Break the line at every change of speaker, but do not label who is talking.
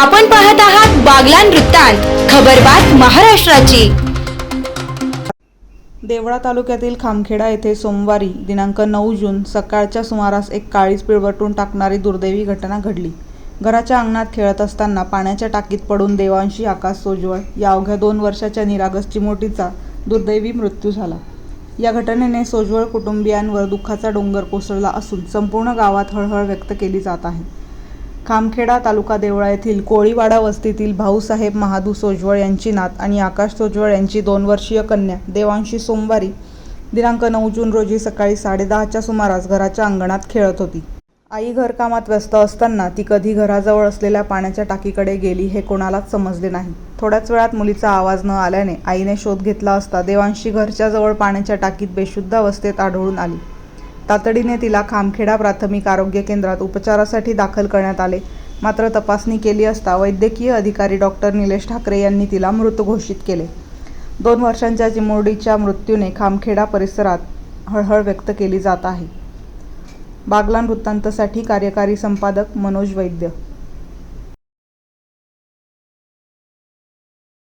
आपण पाहत आहात बागलान वृत्तांत खबरबात महाराष्ट्राची.
देवळा तालुक्यातील खामखेडा येथे सोमवारी दिनांक नऊ जून सकाळच्या सुमारास एक काळीज पिळवटून टाकणारी दुर्दैवी घटना घडली. घराच्या अंगणात खेळत असताना पाण्याच्या टाकीत पडून देवांशी आकाश सोजवळ या अवघ्या दोन वर्षाच्या निरागस चिमोटीचा दुर्दैवी मृत्यू झाला. या घटनेने सोजवळ कुटुंबियांवर दुःखाचा डोंगर कोसळला असून संपूर्ण गावात हळहळ व्यक्त केली जात आहे. खामखेडा तालुका देवळा येथील कोळीवाडा वस्तीतील भाऊसाहेब महादू सोजवळ यांची नात आणि आकाश सोजवळ यांची दोन वर्षीय कन्या देवांशी सोमवारी दिनांक नऊ जून रोजी सकाळी साडेदहाच्या सुमारास घराच्या अंगणात खेळत होती. आई घरकामात व्यस्त असताना ती कधी घराजवळ असलेल्या पाण्याच्या टाकीकडे गेली हे कोणालाच समजले नाही. थोड्याच वेळात मुलीचा आवाज न आल्याने आईने शोध घेतला असता देवांशी घरच्या जवळ पाण्याच्या टाकीत बेशुद्ध अवस्थेत आढळून आली. तातडीने तिला खामखेडा प्राथमिक आरोग्य केंद्रात उपचारासाठी दाखल करण्यात आले. मात्र तपासणी केली असता वैद्यकीय अधिकारी डॉक्टर निलेश ठाकरे यांनी तिला मृत घोषित केले. दोन वर्षांच्या चिमुरडीच्या मृत्यूने खामखेडा परिसरात हळहळ व्यक्त केली जात आहे. बागलान वृत्तांतसाठी कार्यकारी संपादक मनोज वैद्य